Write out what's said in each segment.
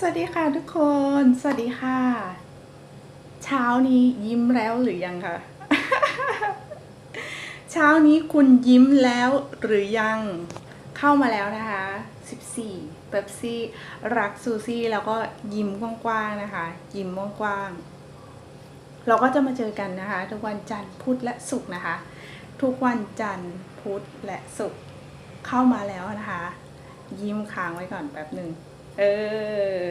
สวัสดีค่ะทุกคน สวัสดีค่ะ เช้านี้ยิ้มแล้วหรือยังคะเช้านี้คุณยิ้มแล้วหรือยังเข้ามาแล้วนะคะ 14เป๊ปซี่รักซูซี่แล้วก็ยิ้มกว้างๆนะคะ ยิ้มกว้างๆเราก็จะมาเจอกันนะคะ ทุกวันจันทร์พุธและศุกร์นะคะ ทุกวันจันทร์พุธและศุกร์เข้ามาแล้วนะคะ ยิ้มค้างไว้ก่อนแป๊บหนึ่ง เออ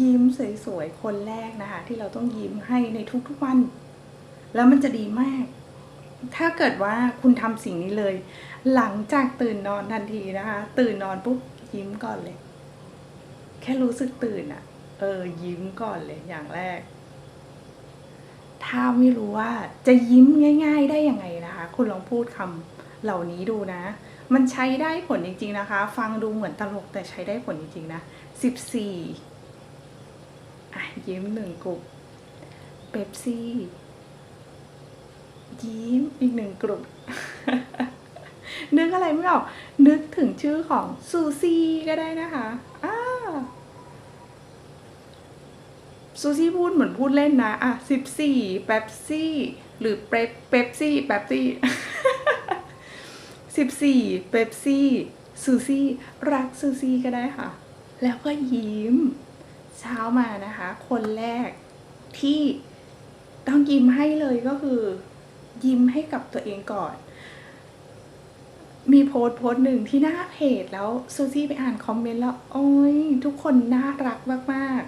ยิ้มสวยๆ คนแรกนะคะ ที่เราต้องยิ้มให้ในทุกๆวัน แล้วมันจะดีมาก ถ้าเกิดว่าคุณทำสิ่งนี้เลย หลังจากตื่นนอนทันทีนะคะ ตื่นนอนปุ๊บยิ้มก่อนเลย แค่รู้สึกตื่นอะ่ะเออ ยิ้มก่อนเลยอย่างแรก ถ้าไม่รู้ว่าจะยิ้มง่าย ๆ ได้ยังไงนะคะ คุณลองพูดคำเหล่านี้ดูนะ มันใช้ได้ผลจริง ๆนะคะ ฟังดูเหมือนตลกแต่ใช้ได้ผลจริงๆนะสิบสี่อะยิ้มหนึ่งกลุ่มเป๊ปซี่ยิ้มอีกหนึ่งกลุ่มนึกอะไรไม่ออก นึกถึงชื่อของซูซี่ก็ได้นะคะอ่าซูซี่พูดเหมือนพูดเล่นนะ อะสิบสี่เป๊ปซี่ หรือเป๊ปเป๊ปซี่เป๊ปซี่ สิบสี่เป๊ปซี่ซูซี่รักซูซี่ก็ได้ค่ะ แล้วก็ยิ้ม เช้ามานะคะ คนแรกที่ต้องยิ้มให้เลยก็คือ ยิ้มให้กับตัวเองก่อน มีโพสต์โพสต์หนึ่งที่หน้าเพจแล้วซูซี่ไปอ่านคอมเมนต์แล้วโอ้ยทุกคนน่ารักมาก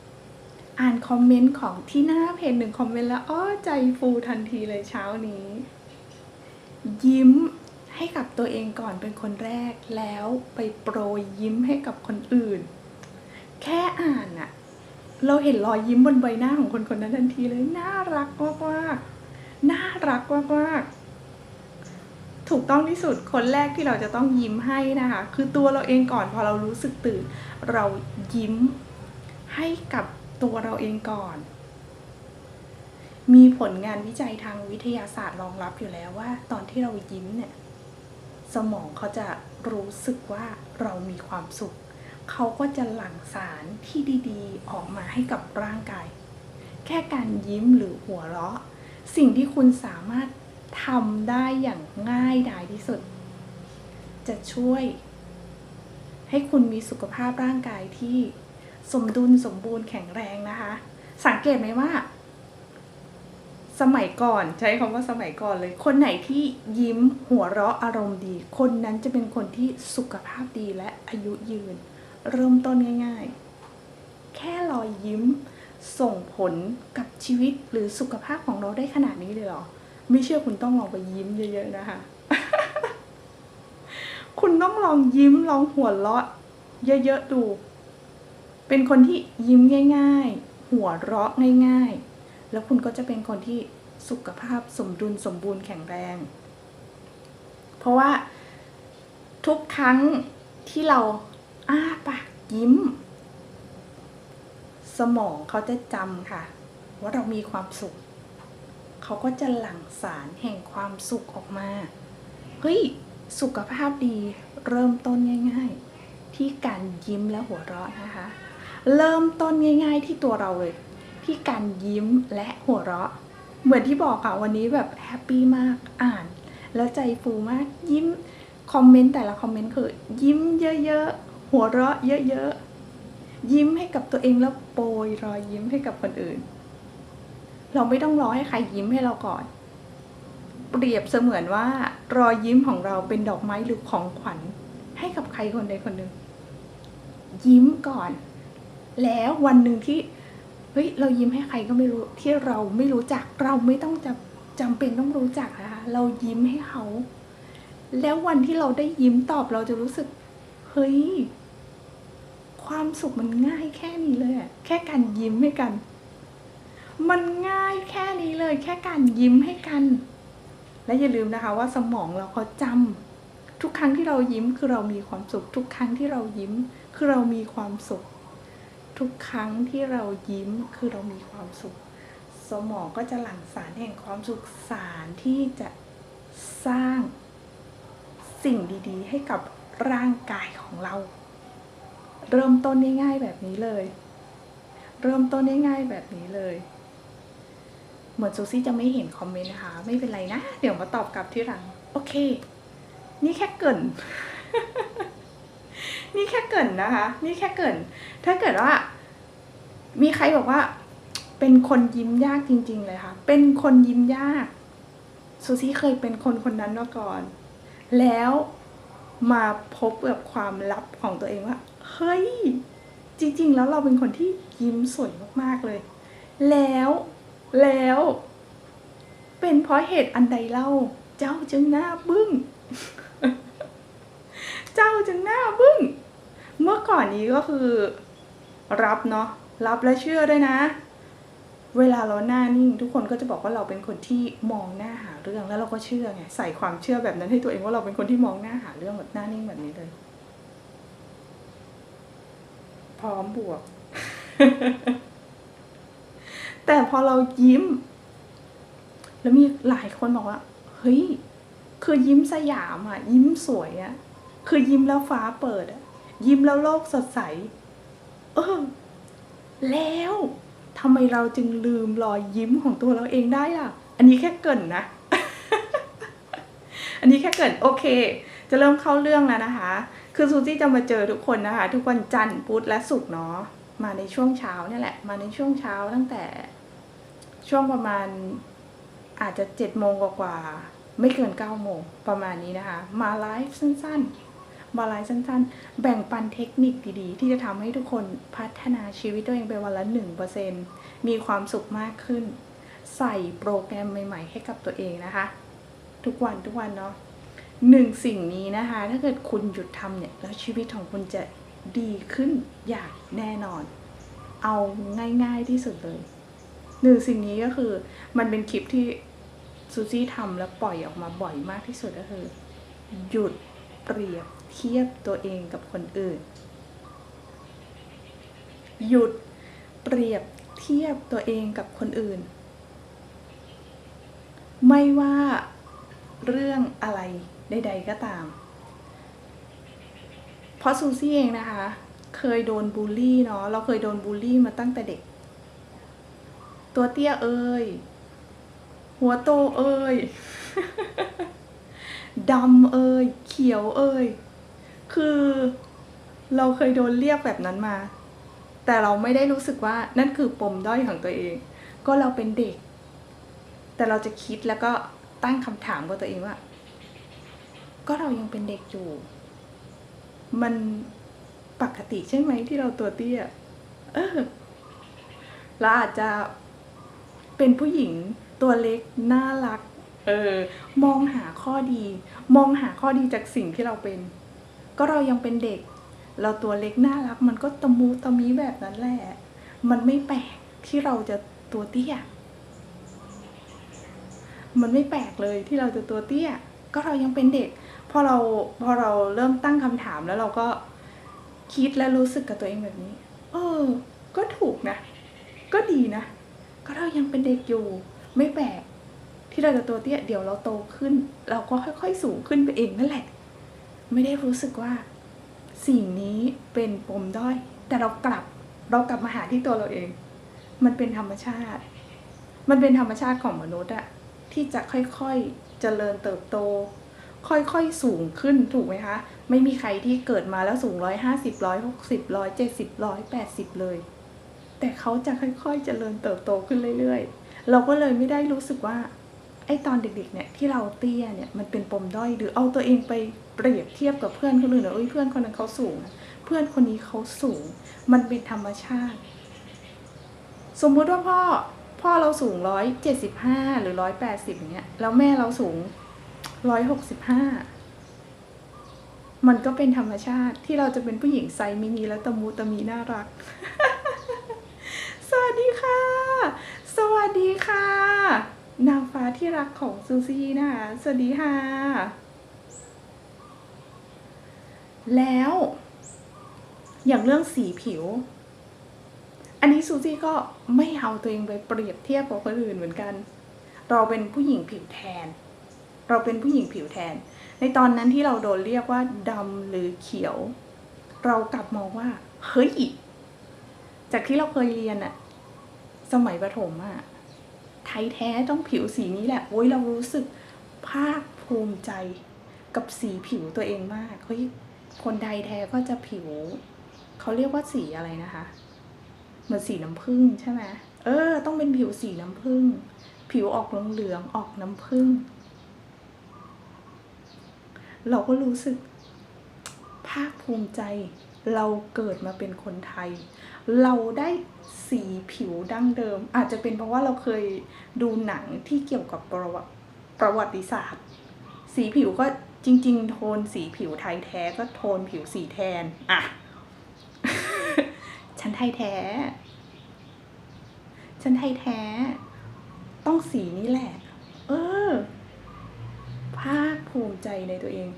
ๆ อ่านคอมเมนต์ของที่หน้าเพจหนึ่งคอมเมนต์แล้วอ้อใจฟูทันทีเลยเช้านี้ ยิ้มให้กับตัวเองก่อนเป็นคนแรกแล้วไปโปรยยิ้มให้กับคนอื่น แค่อ่านอะเราเห็นรอยยิ้มบนใบหน้าของคนคนนั้นทันทีเลยน่ารักมากๆน่ารักมากๆถูกต้องที่สุดคนแรกที่เราจะต้องยิ้มให้นะคะ คือตัวเราเองก่อนพอเรารู้สึกตื่น เรายิ้มให้กับตัวเราเองก่อน มีผลงานวิจัยทางวิทยาศาสตร์รองรับอยู่แล้วว่า ตอนที่เรายิ้มเนี่ยสมองเขาจะรู้สึกว่าเรามีความสุข เขาก็จะหลั่งสารที่ดีๆ ออกมาให้กับร่างกาย แค่การยิ้มหรือหัวเราะ สิ่งที่คุณสามารถทำได้อย่างง่ายดายที่สุด จะช่วย ให้คุณมีสุขภาพร่างกายที่สมดุลสมบูรณ์แข็งแรงนะคะ สังเกตไหมว่า สมัยก่อนใช้คำว่าสมัยก่อนเลย คนไหนที่ยิ้มหัวเราะอารมณ์ดี คนนั้นจะเป็นคนที่สุขภาพดีและอายุยืน เริ่มต้นง่ายๆ แค่รอยยิ้มส่งผลกับชีวิตหรือสุขภาพของเราได้ขนาดนี้เลยเหรอ ไม่เชื่อคุณต้องลองไปยิ้มเยอะๆนะคะ คุณต้องลองยิ้มลองหัวเราะเยอะๆดู เป็นคนที่ยิ้มง่าย ๆ หัวเราะง่าย ๆ แล้วคุณก็จะเป็นคนที่สุขภาพสมดุลสมบูรณ์แข็งแรง เพราะว่าทุกครั้งที่เราอ้าปากยิ้ม สมองเขาจะจำค่ะ ว่าเรามีความสุข เขาก็จะหลั่งสารแห่งความสุขออกมา เฮ้ย สุขภาพดีเริ่มต้นง่าย ๆ ที่การยิ้มและหัวเราะนะคะ เริ่มต้นง่าย ๆ ที่ตัวเราเลย ที่การยิ้มและหัวเราะ เหมือนที่บอกค่ะวันนี้แบบแฮปปี้มากอ่าน แล้วใจฟูมากยิ้มคอมเมนต์แต่ละคอมเมนต์คือ ยิ้มเยอะๆ หัวเราะเยอะๆ ยิ้มให้กับตัวเองแล้วโปรยรอยยิ้มให้กับคนอื่น เราไม่ต้องรอให้ใครยิ้มให้เราก่อน เปรียบเสมือนว่ารอยยิ้มของเราเป็นดอกไม้หรือของขวัญ ให้กับใครคนใดคนหนึ่งยิ้มก่อน แล้ววันหนึ่งที่ เฮ้ยเรายิ้มให้ใครก็ไม่รู้ที่เราไม่รู้จักเราไม่ต้องจำจำเป็นต้องรู้จักนะคะเรายิ้มให้เขา แล้ววันที่เราได้ยิ้มตอบเราจะรู้สึก เฮ้ย ความสุขมันง่ายแค่นี้เลยอะแค่การยิ้มให้กัน มันง่ายแค่นี้เลย แค่การยิ้มให้กัน และอย่าลืมนะคะว่าสมองเราเขาจำทุกครั้งที่เรายิ้มคือเรามีความสุข ทุกครั้งที่เรายิ้มคือเรามีความสุข ทุกครั้งที่เรายิ้มคือเรามีความสุข สมองก็จะหลั่งสารแห่งความสุขสารที่จะสร้างสิ่งดีๆ ให้กับร่างกายของเรา เริ่มต้นง่ายๆแบบนี้เลย เริ่มต้นง่ายๆแบบนี้เลย เหมือนซูซี่จะไม่เห็นคอมเมนต์นะคะ ไม่เป็นไรนะ เดี๋ยวมาตอบกลับที่หลัง โอเค นี่แค่เกิน นี่แค่เกินนะคะ นี่แค่เกิน ถ้าเกิดว่า มีใครบอกว่า เป็นคนยิ้มยากจริง ๆ เลยค่ะ เป็นคนยิ้มยากซูซี่เคยเป็นคนคนนั้นมาก่อน แล้วมาพบกับความลับของตัวเองว่า เฮ้ย จริง ๆ แล้วเราเป็นคนที่ยิ้มสวยมากๆเลย แล้ว แล้ว เป็นเพราะเหตุอันใดเล่า เจ้าจึงหน้าบึ้ง เจ้าจึงหน้าบึ้ง เมื่อ ก่อนนี้ก็คือรับเนาะรับและเชื่อด้วยนะ เวลาเราหน้านิ่ง ทุกคนก็จะบอกว่าเราเป็นคนที่มองหน้าหาเรื่องแล้วเราก็เชื่อไงใส่ความเชื่อแบบนั้นให้ตัวเองว่าเราเป็นคนที่มองหน้าหาเรื่องแบบหน้านิ่งแบบนี้เลย พร้อมบวก แต่พอเรายิ้ม แล้วมีหลายคนบอกว่าเฮ้ยคือยิ้มสยามอะ ยิ้มสวยอะ คือยิ้มแล้วฟ้าเปิดอะ ยิ้มแล้วโลกสดใส เออ แล้วทำไมเราจึงลืมรอยยิ้มของตัวเราเองได้ล่ะ อันนี้แค่เกินนะ อันนี้แค่เกินโอเค จะเริ่มเข้าเรื่องแล้วนะคะ คือซูซี่จะมาเจอทุกคนนะคะ ทุกวันจันทร์พุธและศุกร์เนาะ มาในช่วงเช้าเนี่ยแหละ มาในช่วงเช้าตั้งแต่ ช่วงประมาณอาจจะเจ็ดโมงกว่าๆไม่เกินเก้าโมงประมาณนี้นะคะ มาไลฟ์สั้นๆ มาไลฟ์สั้นๆ แบ่งปันเทคนิคดีๆ ที่จะทำให้ทุกคนพัฒนาชีวิตตัวเองไปวันละหนึ่งเปอร์เซ็นมีความสุขมากขึ้น ใส่โปรแกรมใหม่ๆ ให้กับตัวเองนะคะ ทุกวันทุกวันเนาะหนึ่งสิ่งนี้นะคะ ถ้าเกิดคุณหยุดทำเนี่ย แล้วชีวิตของคุณจะดีขึ้นอย่างแน่นอน เอาง่ายๆที่สุดเลยหนึ่งสิ่งนี้ก็คือมันเป็นคลิปที่ซูซี่ทำแล้วปล่อยออกมาบ่อยมากที่สุดก็คือ หยุดเปรียบ เทียบตัวเองกับคนอื่น หยุดเปรียบเทียบตัวเองกับคนอื่น ไม่ว่าเรื่องอะไรใดๆก็ตาม เพราะซูซี่เองนะคะ เคยโดนบูลลี่เนาะเราเคยโดนบูลลี่มาตั้งแต่เด็ก ตัวเตี้ยเอ่ยหัวโตเอ่ยดำเอ่ยเขียวเอ่ย คือเราเคยโดนเรียกแบบนั้นมา แต่เราไม่ได้รู้สึกว่านั่นคือปมด้อยของตัวเอง ก็เราเป็นเด็ก แต่เราจะคิดแล้วก็ตั้งคำถามกับตัวเองว่า ก็เรายังเป็นเด็กอยู่ มันปกติใช่ไหมที่เราตัวเตี้ย เออเราอาจจะเป็นผู้หญิงตัวเล็กน่ารัก เออ มองหาข้อดี มองหาข้อดีจากสิ่งที่เราเป็น ก็เรายังเป็นเด็ก เราตัวเล็กน่ารัก มันก็ตะมูตะมีแบบนั้นแหละ มันไม่แปลกที่เราจะตัวเตี้ย มันไม่แปลกเลยที่เราจะตัวเตี้ย ก็เรายังเป็นเด็ก พอเราพอเราเริ่มตั้งคำถามแล้วเราก็คิดและรู้สึกกับตัวเองแบบนี้ เออ ก็ถูกนะ ก็ดีนะ ก็เรายังเป็นเด็กอยู่ ไม่แปลกที่เราจะตัวเตี้ย เดี๋ยวเราโตขึ้น เราก็ค่อย ๆ สูงขึ้นไปเองนั่นแหละ ไม่ได้รู้สึกว่าสิ่งนี้เป็นปมด้อย แต่เรากลับเรากลับมาหาที่ตัวเราเอง มันเป็นธรรมชาติ มันเป็นธรรมชาติของมนุษย์อะที่จะค่อยๆเจริญเติบโต ค่อยๆสูงขึ้นถูกไหมคะ ไม่มีใครที่เกิดมาแล้วสูงร้อยห้าสิบร้อยหกสิบร้อยเจ็ดสิบร้อยแปดสิบเลย แต่เขาจะค่อยๆเจริญเติบโตขึ้นเรื่อยๆ เราก็เลยไม่ได้รู้สึกว่า ไอ้ตอนเด็กๆเนี่ยที่เราเตี้ยเนี่ยมันเป็นปมด้อยหรือเอาตัวเองไปเปรียบเทียบกับเพื่อนคนอื่นเอ้ยเพื่อนคนนั้นเขาสูง เพื่อนคนนี้เขาสูง มันเป็นธรรมชาติ สมมุติว่าพ่อพ่อเราสูงร้อยเจ็ดสิบห้าหรือร้อยแปดสิบอย่างเงี้ยแล้วแม่เราสูงร้อยหกสิบห้ามันก็เป็นธรรมชาติที่เราจะเป็นผู้หญิงไซมินิและตะมูตะมีน่ารัก สวัสดีค่ะ สวัสดีค่ะ นางฟ้าที่รักของซูซี่นะคะ สวัสดีค่ะ แล้ว อย่างเรื่องสีผิว อันนี้ซูซี่ก็ไม่เอาตัวเองไปเปรียบเทียบกับคนอื่นเหมือนกัน เราเป็นผู้หญิงผิวแทน เราเป็นผู้หญิงผิวแทน ในตอนนั้นที่เราโดนเรียกว่าดำหรือเขียว เรากลับมองว่า เฮ้ย จากที่เราเคยเรียนอะสมัยประถมอะ ไทยแท้ต้องผิวสีนี้แหละโอ้ยเรารู้สึกภาคภูมิใจกับสีผิวตัวเองมากเฮ้ยคนไทยแท้ก็จะผิว เขาเรียกว่าสีอะไรนะคะเหมือนสีน้ำผึ้งใช่ไหมเออ ต้องเป็นผิวสีน้ำผึ้งผิวออกเหลืองๆออกน้ำผึ้งเราก็รู้สึกภาคภูมิใจ เราเกิดมาเป็นคนไทย เราได้สีผิวดั้งเดิม อาจจะเป็นเพราะว่าเราเคยดูหนังที่เกี่ยวกับประวัติประวัติศาสตร์ สีผิวก็จริง ๆ โทนสีผิวไทยแท้ก็โทนผิวสีแทนอะฉันไทยแท้ ฉันไทยแท้ ต้องสีนี้แหละ เออ ภาคภูมิใจในตัวเอง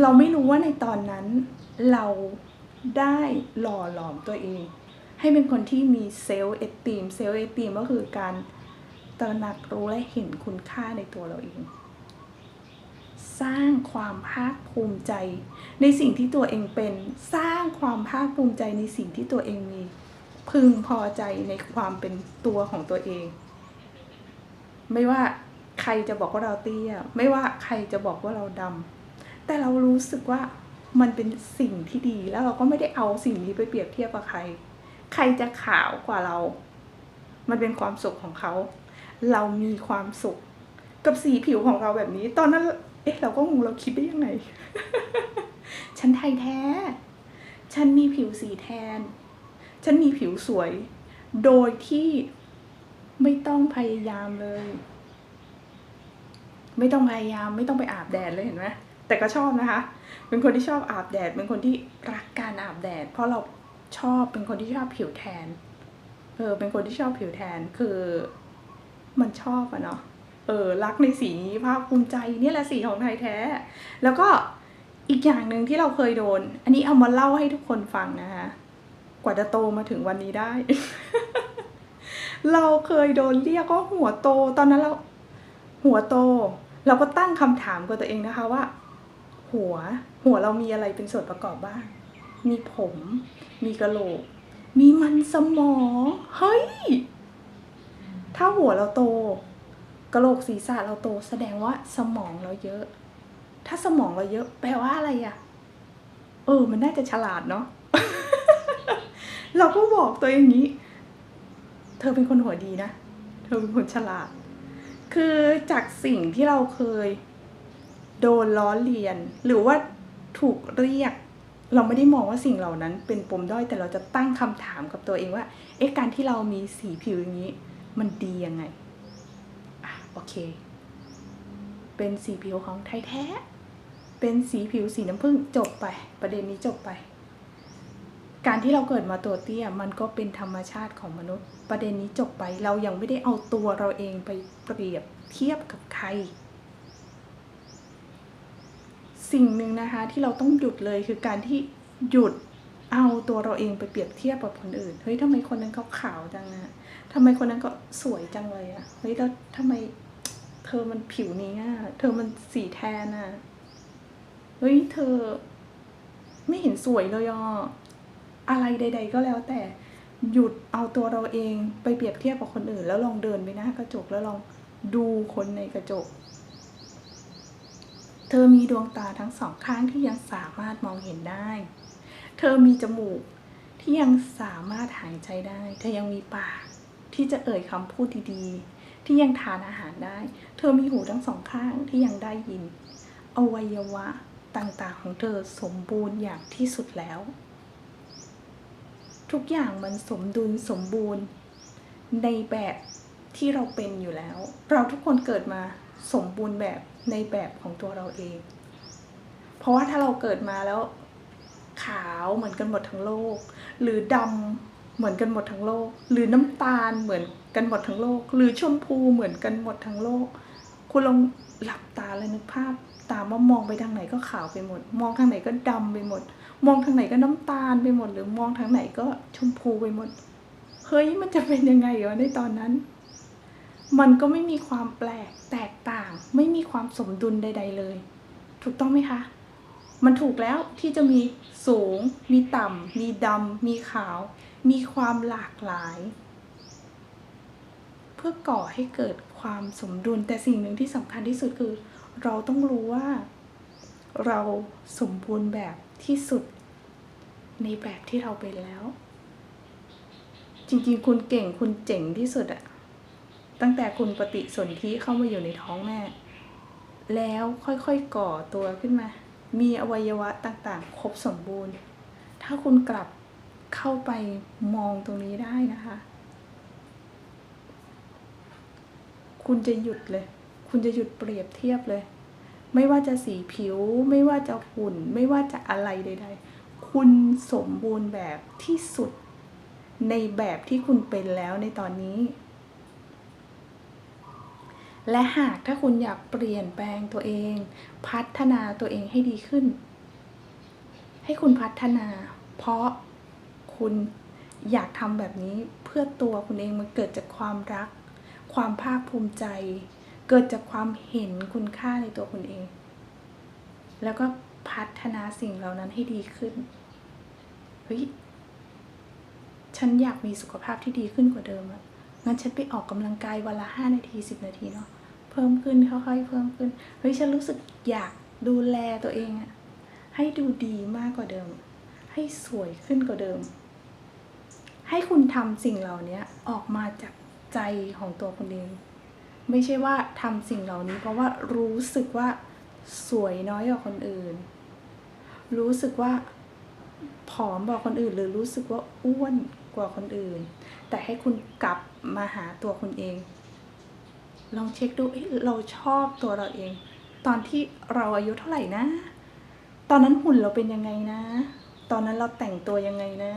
เราไม่รู้ว่าในตอนนั้นเราได้หล่อหลอมตัวเอง ให้เป็นคนที่มีเซลล์เอตีมเซลล์เอตีมก็คือการตระหนักรู้และเห็นคุณค่าในตัวเราเอง สร้างความภาคภูมิใจ ในสิ่งที่ตัวเองเป็น สร้างความภาคภูมิใจในสิ่งที่ตัวเองมี พึงพอใจในความเป็นตัวของตัวเอง ไม่ว่าใครจะบอกว่าเราเตี้ย ไม่ว่าใครจะบอกว่าเราดำ แต่เรารู้สึกว่ามันเป็นสิ่งที่ดีแล้วเราก็ไม่ได้เอาสิ่งนี้ไปเปรียบเทียบกับใคร ใครจะขาวกว่าเรา มันเป็นความสุขของเขา เรามีความสุข กับสีผิวของเราแบบนี้ ตอนนั้น เอ๊ะ เราก็งงเราคิดได้ยังไง ฉันไทยแท้ ฉันมีผิวสีแทน ฉันมีผิวสวย โดยที่ไม่ต้องพยายามเลย ไม่ต้องพยายามไม่ต้องไปอาบแดดเลยเห็นไหมแต่ก็ชอบนะคะ เป็นคนที่ชอบอาบแดด เป็นคนที่รักการอาบแดด เพราะเรา ชอบเป็นคนที่ชอบผิวแทน เออ เป็นคนที่ชอบผิวแทน คือมันชอบอะเนาะ เออ รักในสีนี้ภาคภูมิใจเนี่ยแหละสีของไทยแท้ แล้วก็อีกอย่างหนึ่งที่เราเคยโดน อันนี้เอามาเล่าให้ทุกคนฟังนะคะ กว่าจะโตมาถึงวันนี้ได้ เราเคยโดนเรียกว่าหัวโต ตอนนั้นเราหัวโต เราก็ตั้งคำถามกับตัวเองนะคะว่า หัว หัวเรามีอะไรเป็นส่วนประกอบบ้าง มีผม มีกระโหลก มีมันสมอง เฮ้ย ถ้าหัวเราโต กระโหลกศีรษะเราโตแสดงว่าสมองเราเยอะ ถ้าสมองเราเยอะ แปลว่าอะไรอะเออ มันน่าจะฉลาดเนาะ เราก็บอกตัวเองอย่างนี้ เธอเป็นคนหัวดีนะ เธอเป็นคนฉลาด คือจากสิ่งที่เราเคย โดนล้อเลียน หรือว่าถูกเรียก เราไม่ได้มองว่าสิ่งเหล่านั้นเป็นปมด้อยแต่เราจะตั้งคำถามกับตัวเองว่า เอ๊ะการที่เรามีสีผิวอย่างนี้ มันดียังไงอะโอเค เป็นสีผิวของไทยแท้ เป็นสีผิวสีน้ำผึ้งจบไป ประเด็นนี้จบไป การที่เราเกิดมาตัวเตี้ยมันก็เป็นธรรมชาติของมนุษย์ ประเด็นนี้จบไป เรายังไม่ได้เอาตัวเราเองไปเปรียบเทียบกับใคร สิ่งหนึ่งนะคะที่เราต้องหยุดเลยคือการที่หยุดเอาตัวเราเองไปเปรียบเทียบกับคนอื่น เฮ้ยทำไมคนนั้นเขาขาวจังนะทำไมคนนั้นก็สวยจังเลยอะเฮ้ยแล้วทำไมเธอมันผิวนี้อะเธอมันสีแทนอะเฮ้ยเธอไม่เห็นสวยเลยอะอะไรใด ๆ ก็แล้วแต่หยุดเอาตัวเราเองไปเปรียบเทียบกับคนอื่น แล้วลองเดินไปหน้ากระจกแล้วลองดูคนในกระจก เธอมีดวงตาทั้งสองข้างที่ยังสามารถมองเห็นได้ เธอมีจมูกที่ยังสามารถหายใจได้ เธอยังมีปาก ที่จะเอ่ยคำพูดดีๆ ที่ยังทานอาหารได้ เธอมีหูทั้งสองข้างที่ยังได้ยิน อวัยวะต่างๆของเธอสมบูรณ์อย่างที่สุดแล้ว ทุกอย่างมันสมดุลสมบูรณ์ในแบบที่เราเป็นอยู่แล้ว เราทุกคนเกิดมา สมบูรณ์แบบในแบบของตัวเราเอง เพราะว่าถ้าเราเกิดมาแล้ว ขาวเหมือนกันหมดทั้งโลก หรือดำเหมือนกันหมดทั้งโลก หรือน้ำตาลเหมือนกันหมดทั้งโลก หรือชมพูเหมือนกันหมดทั้งโลก คุณลองหลับตาแล้วนึกภาพตามว่ามองไปทางไหนก็ขาวไปหมด มองทางไหนก็ดำไปหมด มองทางไหนก็น้ำตาลไปหมด หรือมองทางไหนก็ชมพูไปหมด เฮ้ยมันจะเป็นยังไงวะในตอนนั้น มันก็ไม่มีความแปลกแตกต่าง ไม่มีความสมดุลใด ๆ เลย ถูกต้องไหมคะ มันถูกแล้วที่จะมีสูง มีต่ำมีดำมีขาว มีความหลากหลาย เพื่อก่อให้เกิดความสมดุลแต่สิ่งหนึ่งที่สำคัญที่สุดคือ เราต้องรู้ว่า เราสมบูรณ์แบบที่สุด ในแบบที่เราเป็นแล้ว จริงๆ คุณเก่งคุณเจ๋งที่สุดอะ ตั้งแต่คุณปฏิสนธิเข้ามาอยู่ในท้องแม่ แล้วค่อยๆก่อตัวขึ้นมา มีอวัยวะต่างๆ ครบสมบูรณ์ ถ้าคุณกลับเข้าไปมองตรงนี้ได้นะคะ คุณจะหยุดเลย คุณจะหยุดเปรียบเทียบเลย ไม่ว่าจะสีผิว ไม่ว่าจะหุ่น ไม่ว่าจะอะไรใด ๆ คุณสมบูรณ์แบบที่สุดในแบบที่คุณเป็นแล้วในตอนนี้ และหากถ้าคุณอยากเปลี่ยนแปลงตัวเอง พัฒนาตัวเองให้ดีขึ้น ให้คุณพัฒนา เพราะคุณอยากทำแบบนี้เพื่อตัวคุณเองมันเกิดจากความรัก ความภาคภูมิใจ เกิดจากความเห็นคุณค่าในตัวคุณเอง แล้วก็พัฒนาสิ่งเหล่านั้นให้ดีขึ้นเฮ้ยฉันอยากมีสุขภาพที่ดีขึ้นกว่าเดิมอะ งั้นฉันไปออกกำลังกายวันละห้านาทีสิบนาทีเนาะเพิ่มขึ้นค่อยๆเพิ่มขึ้นเฮ้ยฉันรู้สึกอยากดูแลตัวเองอะให้ดูดีมากกว่าเดิม ให้สวยขึ้นกว่าเดิม ให้คุณทำสิ่งเหล่านี้ออกมาจากใจของตัวคุณเอง ไม่ใช่ว่าทำสิ่งเหล่านี้ เพราะว่ารู้สึกว่าสวยน้อยกว่าคนอื่น รู้สึกว่าผอมกว่าคนอื่น หรือรู้สึกว่าอ้วนกว่าคนอื่น แต่ให้คุณกลับมาหาตัวคุณเอง ลองเช็คดูเเราชอบตัวเราเอง ตอนที่เราอายุเท่าไหร่นะ ตอนนั้นหุ่นเราเป็นยังไงนะ ตอนนั้นเราแต่งตัวยังไงนะ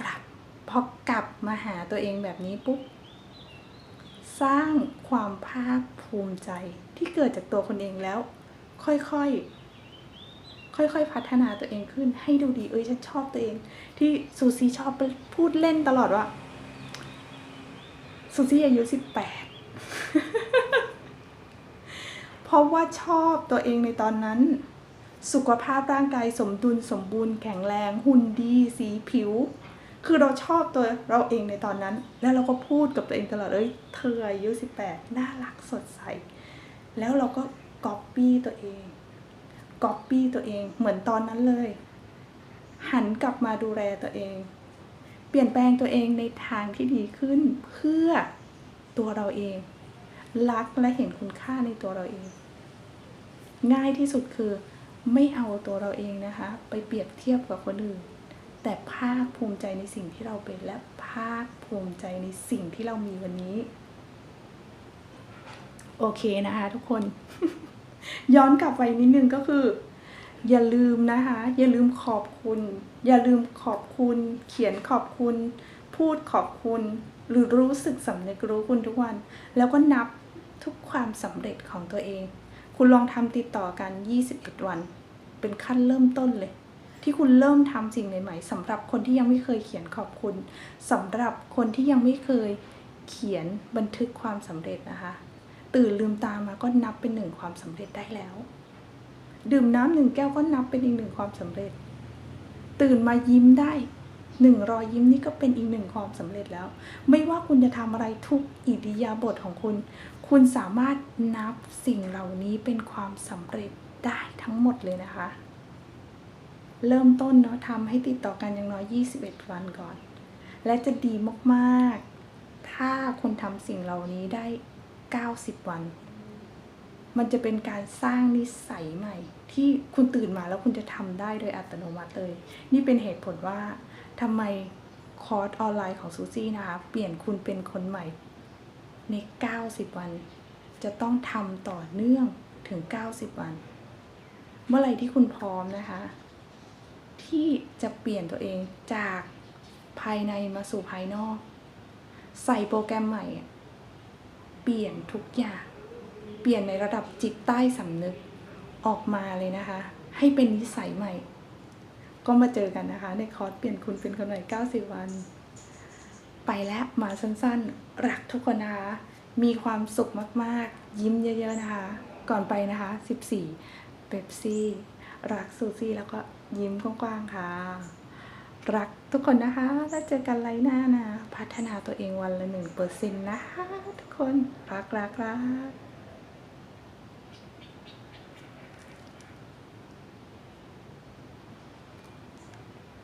กลับพอกลับมาหาตัวเองแบบนี้ปุ๊บสร้างความภาคภูมิใจที่เกิดจากตัวคนเองแล้ว ค่อยๆ ค่อยๆ พัฒนาตัวเองขึ้น ให้ดูดีเอ้ยฉันชอบตัวเอง ที่ซูซีชอบพูดเล่นตลอดว่าซูซี่อายุสิบแปดเพราะว่าชอบตัวเองในตอนนั้น สุขภาพร่างกายสมดุลสมบูรณ์แข็งแรงหุ่นดีสีผิว คือเราชอบตัวเราเองในตอนนั้น แล้วเราก็พูดกับตัวเองตลอดเอ้ยเธออายุสิบแปดน่ารักสดใส แล้วเราก็ก๊อปปี้ตัวเอง ก๊อปปี้ตัวเองเหมือนตอนนั้นเลย หันกลับมาดูแลตัวเอง เปลี่ยนแปลงตัวเองในทางที่ดีขึ้นเพื่อตัวเราเอง รักและเห็นคุณค่าในตัวเราเอง ง่ายที่สุดคือไม่เอาตัวเราเองนะคะ ไปเปรียบเทียบกับคนอื่น แต่ภาคภูมิใจในสิ่งที่เราเป็นและภาคภูมิใจในสิ่งที่เรามีวันนี้ โอเคนะคะทุกคน ย้อนกลับไปนิดนึงก็คือ อย่าลืมนะคะ อย่าลืมขอบคุณ อย่าลืมขอบคุณ เขียนขอบคุณ พูดขอบคุณ หรือรู้สึกสำนึกรู้คุณทุกวัน แล้วก็นับทุกความสำเร็จของตัวเอง คุณลองทำติดต่อกัน 21 วัน เป็นขั้นเริ่มต้นเลยที่คุณเริ่มทำสิ่งใหม่ๆสำหรับคนที่ยังไม่เคยเขียนขอบคุณสำหรับคนที่ยังไม่เคยเขียนบันทึกความสำเร็จนะคะ ตื่นลืมตามาก็นับเป็นหนึ่งความสำเร็จได้แล้ว ดื่มน้ำหนึ่งแก้วก็นับเป็นอีกหนึ่งความสำเร็จ ตื่นมายิ้มได้หนึ่งรอยยิ้มนี่ก็เป็นอีกหนึ่งความสำเร็จแล้ว ไม่ว่าคุณจะทำอะไรทุกอิริยาบถของคุณ คุณสามารถนับสิ่งเหล่านี้เป็นความสำเร็จได้ทั้งหมดเลยนะคะ เริ่มต้นเนาะทำให้ติดต่อกันอย่างน้อย 21 วันก่อน และจะดีมากๆ ถ้าคุณทำสิ่งเหล่านี้ได้ 90 วัน มันจะเป็นการสร้างนิสัยใหม่ ที่คุณตื่นมาแล้วคุณจะทำได้โดยอัตโนมัติเลย นี่เป็นเหตุผลว่าทำไมคอร์สออนไลน์ของซูซี่นะคะ เปลี่ยนคุณเป็นคนใหม่ใน 90 วัน จะต้องทำต่อเนื่องถึง 90 วัน เมื่อไหร่ที่คุณพร้อมนะคะ ที่จะเปลี่ยนตัวเองจากภายในมาสู่ภายนอก ใส่โปรแกรมใหม่ ปลี่ยนทุกอย่าง เปลี่ยนในระดับจิตใต้สำนึกออกมาเลยนะคะ ให้เป็นนิสัยใหม่ ก็มาเจอกันนะคะ ในคอร์สเปลี่ยนคุณเป็นคนใหม่90 วัน ไปแล้วมาสั้นๆ รักทุกคนนะคะ มีความสุขมากๆ ยิ้มเยอะๆนะคะ ก่อนไปนะคะ 14เบปซี่ รักซูซี่แล้วก็ยิ้มกว้างๆค่ะ รักทุกคนนะคะ แล้วเจอกันไรหน้านะ พัฒนาตัวเองวันละหนึ่งเปอร์เซ็นต์นะคะ ทุกคน รักรักรัก